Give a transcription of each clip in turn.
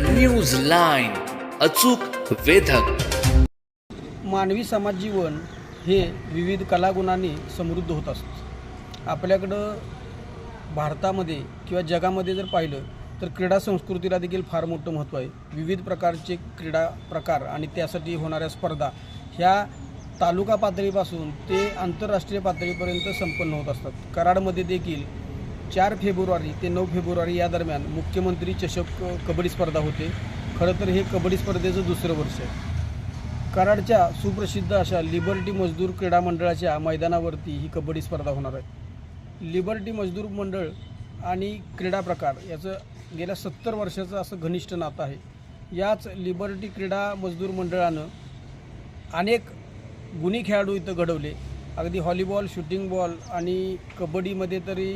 News line अचूक वेधक. मानवी समाज जीवन हे विविध कलागुणांनी समृद्ध होत असतं. आपल्याकडं भारतामध्ये किंवा जगामध्ये जर पाहिलं तर क्रीडा संस्कृतीला देखील फार मोठं महत्त्व आहे. विविध प्रकारचे क्रीडा प्रकार आणि त्यासाठी होणाऱ्या स्पर्धा ह्या तालुका पातळीपासून ते आंतरराष्ट्रीय पातळीपर्यंत संपन्न होत असतात. कराडमध्ये देखील चार फेब्रुवारी ते नऊ फेब्रुवारी या दरम्यान मुख्यमंत्री चषक कबड्डी स्पर्धा होते. खरं तर हे कबड्डी स्पर्धेचं दुसरं वर्ष आहे. कराडच्या सुप्रसिद्ध अशा लिबर्टी मजदूर क्रीडा मंडळाच्या मैदानावरती ही कबड्डी स्पर्धा होणार आहे. लिबर्टी मजदूर मंडळ आणि क्रीडा प्रकार याचं गेल्या सत्तर वर्षाचं असं घनिष्ठ नातं आहे. याच लिबर्टी क्रीडा मजदूर मंडळानं अनेक गुणी खेळाडू इथं घडवले. अगदी हॉलीबॉल शूटिंग बॉल आणि कबड्डीमध्ये तरी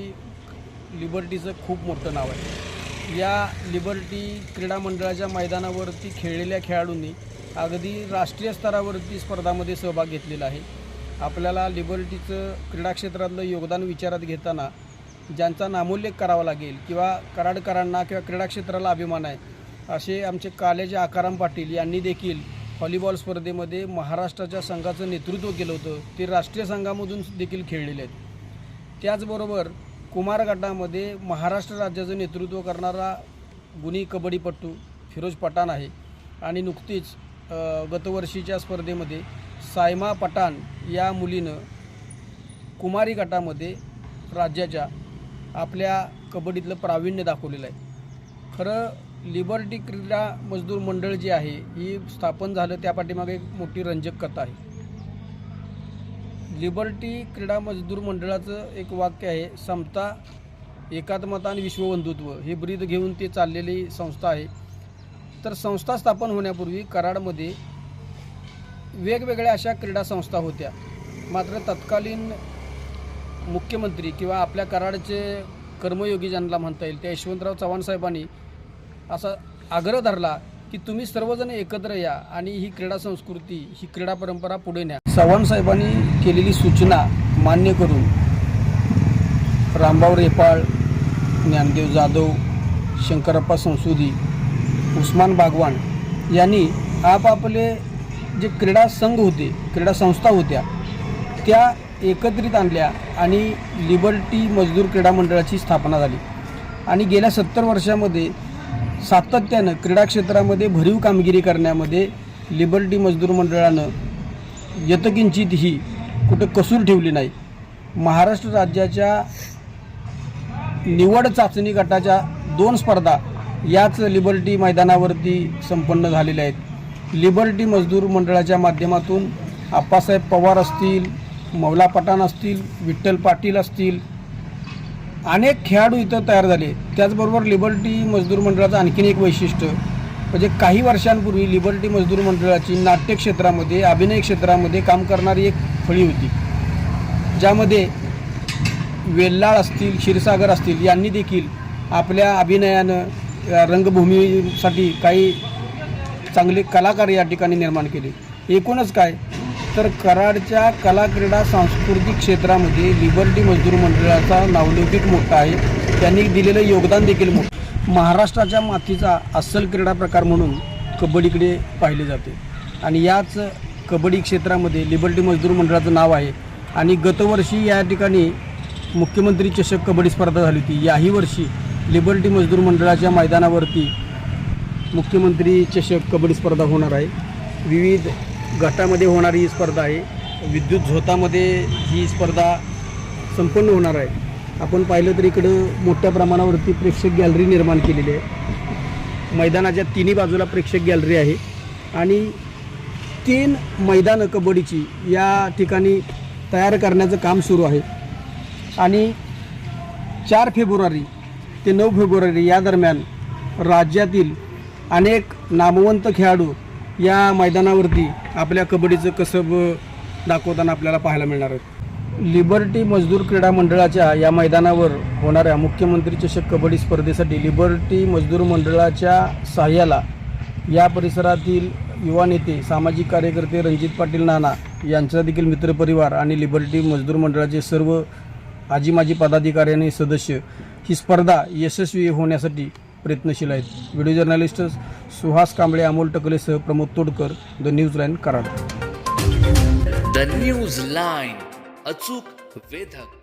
लिबर्टीचं खूप मोठं नाव आहे. या लिबर्टी क्रीडा मंडळाच्या मैदानावरती खेळलेल्या खेळाडूंनी अगदी राष्ट्रीय स्तरावरती स्पर्धामध्ये सहभाग घेतलेला आहे. आपल्याला लिबर्टीचं क्रीडा क्षेत्रातलं योगदान विचारात घेताना ज्यांचा नामोल्लेख करावा लागेल किंवा कराडकरांना किंवा क्रीडा क्षेत्राला अभिमान आहे असे आमचे कालेजे आकाराम पाटील यांनी देखील व्हॉलीबॉल स्पर्धेमध्ये महाराष्ट्राच्या संघाचं नेतृत्व केलं होतं. ते राष्ट्रीय संघामधून देखील खेळलेले आहेत. त्याचबरोबर कुमार गटामध्ये महाराष्ट्र राज्याचं नेतृत्व करणारा गुणी कबड्डीपट्टू फिरोज पठाण आहे. आणि नुकतीच गतवर्षीच्या स्पर्धेमध्ये सायमा पठाण या मुलीनं कुमारी गटामध्ये राज्याच्या आपल्या कबड्डीतलं प्रावीण्य दाखवलेलं आहे. खरं लिबर्टी क्रीडा मजदूर मंडळ जी आहे ही स्थापन झालं त्या पाठीमागे एक मोठी रंजक कथा आहे. लिबर्टी क्रीडा मजदूर मंडळाचं एक वाक्य आहे समता एकात्मता आणि विश्वबंधुत्व हे ब्रीद घेऊन ते चाललेली संस्था आहे. तर संस्था स्थापन होण्यापूर्वी कराडमध्ये वेगवेगळ्या अशा क्रीडा संस्था होत्या. मात्र तत्कालीन मुख्यमंत्री किंवा आपल्या कराडचे कर्मयोगी ज्यांना म्हणता येईल त्या यशवंतराव चव्हाण साहेबांनी असा आग्रह धरला की तुम्ही सर्वजण एकत्र या आणि ही क्रीडा संस्कृती ही क्रीडा परंपरा पुढे न्या. चव्हाण साहेबांनी केलेली सूचना मान्य करून रामभाऊ रेपाळ ज्ञानदेव जाधव शंकरप्पा संसुदी उस्मान बागवान यांनी आपापले जे क्रीडा संघ होते क्रीडा संस्था होत्या त्या एकत्रित आणल्या आणि लिबर्टी मजदूर क्रीडा मंडळाची स्थापना झाली. आणि गेल्या सत्तर वर्षामध्ये सातत्यानं क्रीडा क्षेत्रामध्ये भरीव कामगिरी करण्यामध्ये लिबर्टी मजदूर मंडळानं यतकिंचित ही कुठं कसूर ठेवली नाही. महाराष्ट्र राज्याच्या निवड चाचणी गटाच्या दोन स्पर्धा याच लिबर्टी मैदानावरती संपन्न झालेल्या आहेत. लिबर्टी मजदूर मंडळाच्या माध्यमातून आप्पासाहेब पवार असतील मौला पठाण असतील विठ्ठल पाटील असतील अनेक खेळाडू इथं तयार झाले. त्याचबरोबर लिबर्टी मजदूर मंडळाचं आणखीन एक वैशिष्ट्य म्हणजे काही वर्षांपूर्वी लिबर्टी मजदूर मंडळाची नाट्य क्षेत्रामध्ये अभिनय क्षेत्रामध्ये काम करणारी एक फळी होती. ज्यामध्ये वेल्लाळ असतील क्षीरसागर असतील यांनी देखील आपल्या अभिनयानं रंगभूमीसाठी काही चांगले कलाकार या ठिकाणी निर्माण केले. एकूणच काय तर कराडच्या कला क्रीडा सांस्कृतिक क्षेत्रामध्ये लिबर्टी मजदूर मंडळाचा नावलौकिक मोठा आहे. त्यांनी दिलेलं योगदान देखील मोठं. महाराष्ट्राच्या मातीचा अस्सल क्रीडा प्रकार म्हणून कबड्डीकडे पाहिले जाते. आणि याच कबड्डी क्षेत्रामध्ये लिबर्टी मजदूर मंडळाचं नाव आहे. आणि गतवर्षी या ठिकाणी मुख्यमंत्री चषक कबड्डी स्पर्धा झाली होती. याही वर्षी लिबर्टी मजदूर मंडळाच्या मैदानावरती मुख्यमंत्री चषक कबड्डी स्पर्धा होणार आहे. विविध गटामध्ये होणारी ही स्पर्धा आहे. विद्युत झोतामध्ये ही स्पर्धा संपन्न होणार आहे. आपण पाहिलं तर इकडं मोठ्या प्रमाणावरती प्रेक्षक गॅलरी निर्माण केलेली आहे. मैदानाच्या तिन्ही बाजूला प्रेक्षक गॅलरी आहे. आणि तीन मैदानं कबड्डीची या ठिकाणी तयार करण्याचं काम सुरू आहे. आणि चार फेब्रुवारी ते नऊ फेब्रुवारी या दरम्यान राज्यातील अनेक नामवंत खेळाडू या मैदानावरती आपल्या कबड्डीचं कसब दाखवताना आपल्याला पाहायला मिळणार आहेत. लिबर्टी मजदूर क्रीडा मंडळाच्या या मैदानावर होणाऱ्या मुख्यमंत्री चषक कबड्डी स्पर्धेसाठी लिबर्टी मजदूर मंडळाच्या सहाय्याला या परिसरातील युवा नेते सामाजिक कार्यकर्ते रणजित पाटील नाना यांचा देखील मित्रपरिवार आणि लिबर्टी मजदूर मंडळाचे सर्व आजी माजी पदाधिकारी आणि सदस्य ही स्पर्धा यशस्वी होण्यासाठी प्रयत्नशील आहेत. Video journalist Suhas Kamble Amol टकलेसह Pramod Todkar the news line Karad. The news line अचूक वेधक.